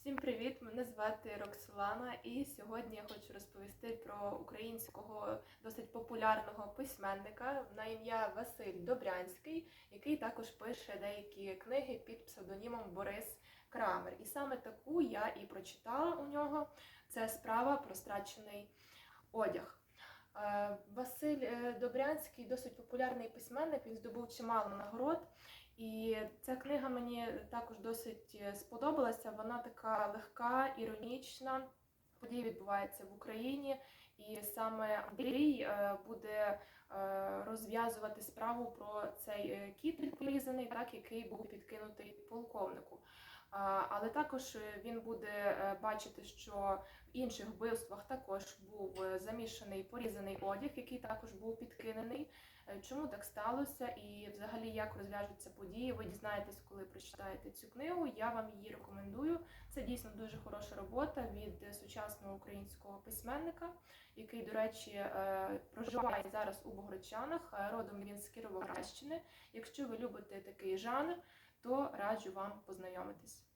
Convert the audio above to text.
Всім привіт! Мене звати Роксолана, і сьогодні я хочу розповісти про українського досить популярного письменника на ім'я Василь Добрянський, який також пише деякі книги під псевдонімом Борис Крамер. І саме таку я і прочитала у нього. Це справа про страчений одяг. Е, Василь е, Добрянський досить популярний письменник. Він здобув чимало нагород. І ця книга мені також досить е, сподобалася. Вона така легка, іронічна. Події відбуваються в Україні, і саме Андрій е, буде е, розв'язувати справу про цей кіт відполізаний, так який був підкинутий полковнику. Але також е, він буде е, бачити, що в інших вбивствах також був е, замішаний порізаний одяг, який також був підкинений. Чому так сталося і взагалі як розв'яжуться події? Ви дізнаєтесь, коли прочитаєте цю книгу. Я вам її рекомендую. Це дійсно дуже хороша робота від сучасного українського письменника, який, до речі, проживає зараз у Богородчанах. Родом він з Кіровоградщини. Якщо ви любите такий жанр, то раджу вам познайомитись.